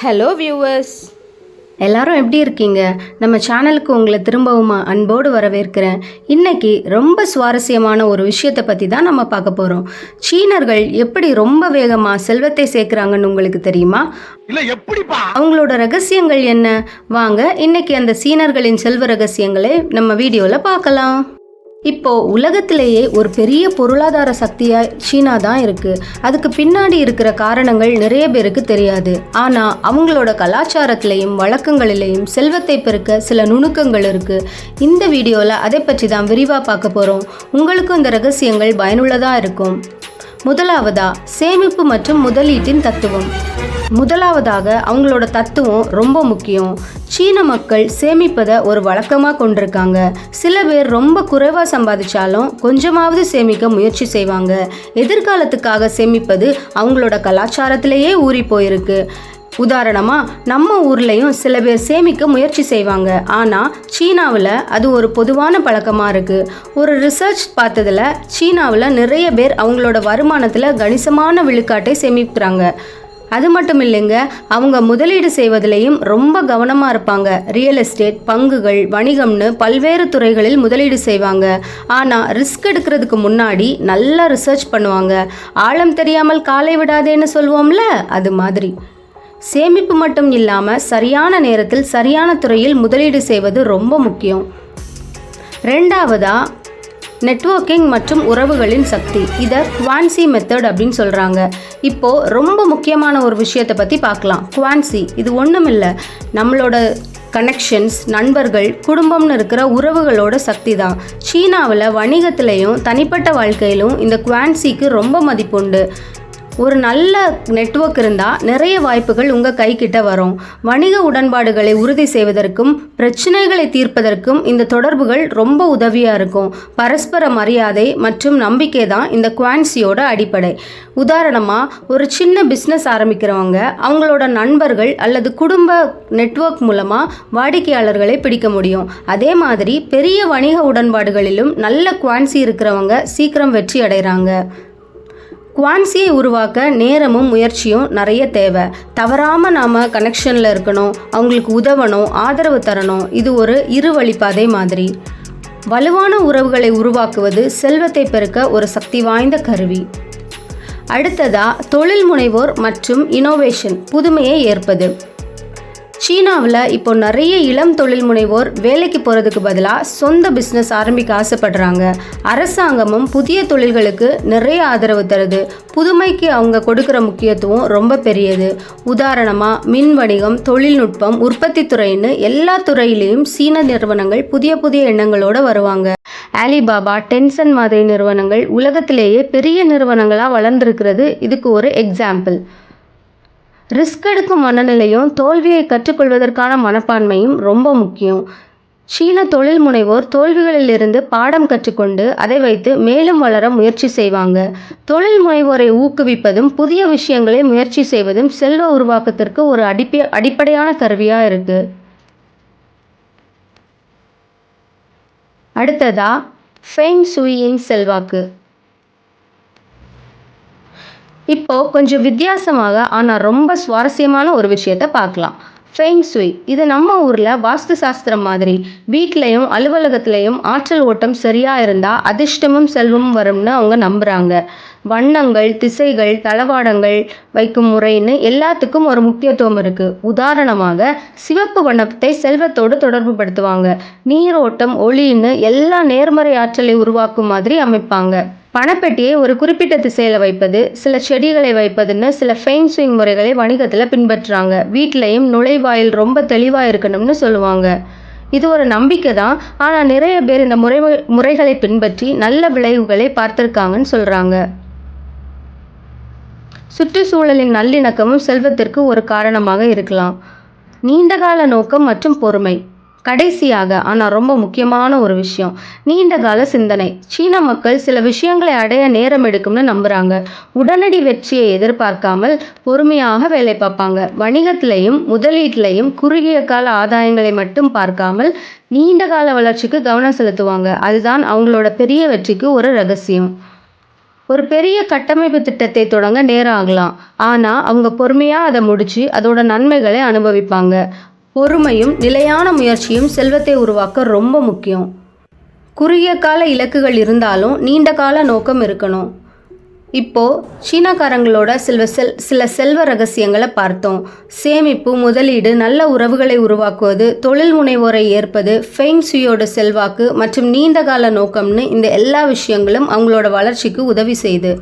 Hello viewers எல்லாரும் எப்படி இருக்கீங்க? நம்ம சேனலுக்கு உங்களை திரும்பவும் அன்போடு வரவேற்கிறேன். இன்னைக்கு ரொம்ப சுவாரஸ்யமான ஒரு விஷயத்தை பற்றி தான் நம்ம பார்க்க போகிறோம் சீனர்கள் எப்படி ரொம்ப வேகமாக செல்வத்தை சேர்க்குறாங்கன்னு உங்களுக்கு தெரியுமா? இல்ல எப்படிப்பா? அவங்களோட ரகசியங்கள் என்ன? வாங்க இன்னைக்கு அந்த சீனர்களின் செல்வ ரகசியங்களை நம்ம வீடியோவில் பார்க்கலாம். இப்போ உலகத்திலேயே ஒரு பெரிய பொருளாதார சக்தியா சீனா தான் இருக்கு. அதுக்கு பின்னாடி இருக்கிற காரணங்கள் நிறைய பேருக்கு தெரியாது. ஆனா அவங்களோட கலாச்சாரத்திலையும் வழக்கங்களிலையும் செல்வத்தை பெருக்க சில நுணுக்கங்கள் இருக்கு. இந்த வீடியோல அதை பற்றி தான் விரிவா பார்க்க போறோம். உங்களுக்கும் இந்த ரகசியங்கள் பயனுள்ளதா இருக்கும். முதலாவதா சேமிப்பு மற்றும் முதலீட்டின் தத்துவம். முதலாவதாக அவங்களோட தத்துவம் ரொம்ப முக்கியம். சீன மக்கள் சேமிப்பதை ஒரு வழக்கமாக கொண்டிருக்காங்க. சில பேர் ரொம்ப குறைவாக சம்பாதிச்சாலும் கொஞ்சமாவது சேமிக்க முயற்சி செய்வாங்க. எதிர்காலத்துக்காக சேமிப்பது அவங்களோட கலாச்சாரத்திலேயே ஊறி போயிருக்கு. உதாரணமாக நம்ம ஊர்லேயும் சில பேர் சேமிக்க முயற்சி செய்வாங்க. ஆனால் சீனாவில் அது ஒரு பொதுவான பழக்கமாக இருக்குது ஒரு ரிசர்ச் பார்த்ததில் சீனாவில் நிறைய பேர் அவங்களோட வருமானத்தில் கணிசமான விழுக்காட்டை சேமிக்கிறாங்க. அது மட்டும் இல்லைங்க அவங்க முதலீடு செய்வதிலையும் ரொம்ப கவனமாக இருப்பாங்க. ரியல் எஸ்டேட் பங்குகள் வணிகம்னு பல்வேறு துறைகளில் முதலீடு செய்வாங்க. ஆனால் ரிஸ்க் எடுக்கிறதுக்கு முன்னாடி நல்லா ரிசர்ச் பண்ணுவாங்க. ஆழம் தெரியாமல் காலை விடாதேன்னு சொல்லுவோம்ல அது மாதிரி. சேமிப்பு மட்டும் இல்லாமல் சரியான நேரத்தில் சரியான துறையில் முதலீடு செய்வது ரொம்ப முக்கியம். ரெண்டாவதா நெட்வொர்க்கிங் மற்றும் உறவுகளின் சக்தி. இதை குவான்சி மெத்தட் அப்படின்னு சொல்கிறாங்க இப்போது ரொம்ப முக்கியமான ஒரு விஷயத்தை பற்றி பார்க்கலாம். குவான்சி இது ஒன்றும் இல்லை நம்மளோட கனெக்ஷன்ஸ் நண்பர்கள் குடும்பம்னு இருக்கிற உறவுகளோட சக்தி தான். சீனாவில் வணிகத்திலையும் தனிப்பட்ட வாழ்க்கையிலும் இந்த குவான்சிக்கு ரொம்ப மதிப்புண்டு. ஒரு நல்ல நெட்வொர்க் இருந்தால் நிறைய வாய்ப்புகள் உங்கள் கைக்கிட்ட வரும். வணிக உடன்பாடுகளை உறுதி செய்வதற்கும் பிரச்சனைகளை தீர்ப்பதற்கும் இந்த தொடர்புகள் ரொம்ப உதவியாக இருக்கும். பரஸ்பர மரியாதை மற்றும் நம்பிக்கை தான் இந்த குவான்சியோட அடிப்படை. உதாரணமாக ஒரு சின்ன பிஸ்னஸ் ஆரம்பிக்கிறவங்க அவங்களோட நண்பர்கள் அல்லது குடும்ப நெட்வொர்க் மூலமாக வாடிக்கையாளர்களை பிடிக்க முடியும். அதே மாதிரி பெரிய வணிக உடன்பாடுகளிலும் நல்ல குவான்சி இருக்கிறவங்க சீக்கிரம் வெற்றி அடைகிறாங்க குவான்சியை உருவாக்க நேரமும் முயற்சியும் நிறைய தேவை. தவறாமல் நாம் கனெக்ஷனில் இருக்கணும் அவங்களுக்கு உதவணும் ஆதரவு தரணும் இது ஒரு இரு வழிப்பாதை மாதிரி. வலுவான உறவுகளை உருவாக்குவது செல்வத்தை பெருக்க ஒரு சக்தி வாய்ந்த கருவி. அடுத்ததா தொழில் முனைவோர் மற்றும் இனோவேஷன் புதுமையை ஏற்பது. சீனாவில் இப்போ நிறைய இளம் தொழில் முனைவோர் வேலைக்கு போகிறதுக்கு பதிலாக சொந்த பிஸ்னஸ் ஆரம்பிக்க ஆசைப்படுறாங்க. அரசாங்கமும் புதிய தொழில்களுக்கு நிறைய ஆதரவு தருது. புதுமைக்கு அவங்க கொடுக்குற முக்கியத்துவம் ரொம்ப பெரியது. உதாரணமாக மின் வணிகம் தொழில்நுட்பம் உற்பத்தி துறைன்னு எல்லா துறையிலையும் சீன நிறுவனங்கள் புதிய புதிய எண்ணங்களோட வருவாங்க. ஆலிபாபா டென்சன் மாதிரி நிறுவனங்கள் உலகத்திலேயே பெரிய நிறுவனங்களாக வளர்ந்துருக்கிறது. இதுக்கு ஒரு எக்ஸாம்பிள் ரிஸ்க் எடுக்கும் மனநிலையும் தோல்வியை கற்றுக்கொள்வதற்கான மனப்பான்மையும் ரொம்ப முக்கியம். சீன தொழில் முனைவோர் தோல்விகளிலிருந்து பாடம் கற்றுக்கொண்டு அதை வைத்து மேலும் வளர முயற்சி செய்வாங்க. தொழில் முனைவோரை ஊக்குவிப்பதும் புதிய விஷயங்களை முயற்சி செய்வதும் செல்வ உருவாக்கத்திற்கு ஒரு அடிப்பை அடிப்படையான கருவியாக இருக்கு. அடுத்ததா ஃபெங் சுயியின் செல்வாக்கு. இப்போ கொஞ்சம் வித்தியாசமாக ஆனால் ரொம்ப சுவாரஸ்யமான ஒரு விஷயத்தை பார்க்கலாம். ஃபெங் சுய் இது நம்ம ஊரில் வாஸ்து சாஸ்திரம் மாதிரி. வீட்லேயும் அலுவலகத்திலையும் ஆற்றல் ஓட்டம் சரியாக இருந்தால் அதிர்ஷ்டமும் செல்வமும் வரும்னு அவங்க நம்புகிறாங்க வண்ணங்கள் திசைகள் தளவாடங்கள் வைக்கும் முறைன்னு எல்லாத்துக்கும் ஒரு முக்கியத்துவம் இருக்குது உதாரணமாக சிவப்பு வண்ணத்தை செல்வத்தோடு தொடர்பு படுத்துவாங்க. நீரோட்டம் ஒளின்னு எல்லா நேர்மறை ஆற்றலை உருவாக்கும் மாதிரி அமைப்பாங்க. பணப்பெட்டியை ஒரு குறிப்பிட்ட திசையில் வைப்பது சில செடிகளை வைப்பதுன்னு சில ஃபெயின் ஸ்விங் முறைகளை வணிகத்தில் பின்பற்றுறாங்க. வீட்லேயும் நுழைவாயில் ரொம்ப தெளிவாக இருக்கணும்னு சொல்லுவாங்க. இது ஒரு நம்பிக்கை தான். ஆனால் நிறைய பேர் இந்த முறை முறைகளை பின்பற்றி நல்ல விளைவுகளை பார்த்துருக்காங்கன்னு சொல்கிறாங்க சுற்றுச்சூழலின் நல்லிணக்கமும் செல்வத்திற்கு ஒரு காரணமாக இருக்கலாம். நீண்டகால நோக்கம் மற்றும் பொறுமை. கடைசியாக ஆனால் ரொம்ப முக்கியமான ஒரு விஷயம் நீண்டகால சிந்தனை. சீன மக்கள் சில விஷயங்களை அடைய நேரம் எடுக்கும்னு நம்புகிறாங்க உடனடி வெற்றியை எதிர்பார்க்காமல் பொறுமையாக வேலை பார்ப்பாங்க. வணிகத்திலையும் முதலீட்டிலையும் குறுகிய கால ஆதாயங்களை மட்டும் பார்க்காமல் நீண்ட கால வளர்ச்சிக்கு கவனம் செலுத்துவாங்க. அதுதான் அவங்களோட பெரிய வெற்றிக்கு ஒரு ரகசியம். ஒரு பெரிய கட்டமைப்பு திட்டத்தை தொடங்க நேரம் ஆகலாம். ஆனால் அவங்க பொறுமையாக அதை முடித்து அதோட நன்மைகளை அனுபவிப்பாங்க. பொறுமையும் நிலையான முயற்சியும் செல்வத்தை உருவாக்க ரொம்ப முக்கியம். குறுகிய கால இலக்குகள் இருந்தாலும் நீண்ட கால நோக்கம் இருக்கணும். இப்போ சீனாக்காரங்களோட சில செல் சில செல்வ ரகசியங்களை பார்த்தோம். சேமிப்பு முதலீடு நல்ல உறவுகளை உருவாக்குவது தொழில் முனைவோரை ஏற்பது ஃபெங் சுயோட செல்வாக்கு மற்றும் நீண்ட கால நோக்கம்னு இந்த எல்லா விஷயங்களும் அவங்களோட வளர்ச்சிக்கு உதவி செய்யுது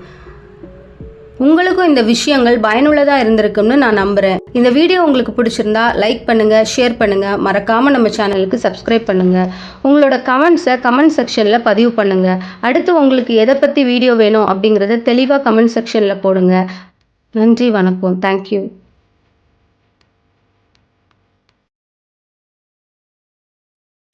உங்களுக்கும் இந்த விஷயங்கள் பயனுள்ளதாக இருந்திருக்கும்னு நான் நம்புகிறேன் இந்த வீடியோ உங்களுக்கு பிடிச்சிருந்தா லைக் பண்ணுங்கள் ஷேர் பண்ணுங்கள் மறக்காமல் நம்ம சேனலுக்கு சப்ஸ்கிரைப் பண்ணுங்கள் உங்களோட கமெண்ட்ஸை கமெண்ட் செக்ஷனில் பதிவு பண்ணுங்கள் அடுத்து உங்களுக்கு எதை பற்றி வீடியோ வேணும் அப்படிங்கிறத தெளிவாக கமெண்ட் செக்ஷனில் போடுங்க. நன்றி வணக்கம். தேங்க்யூ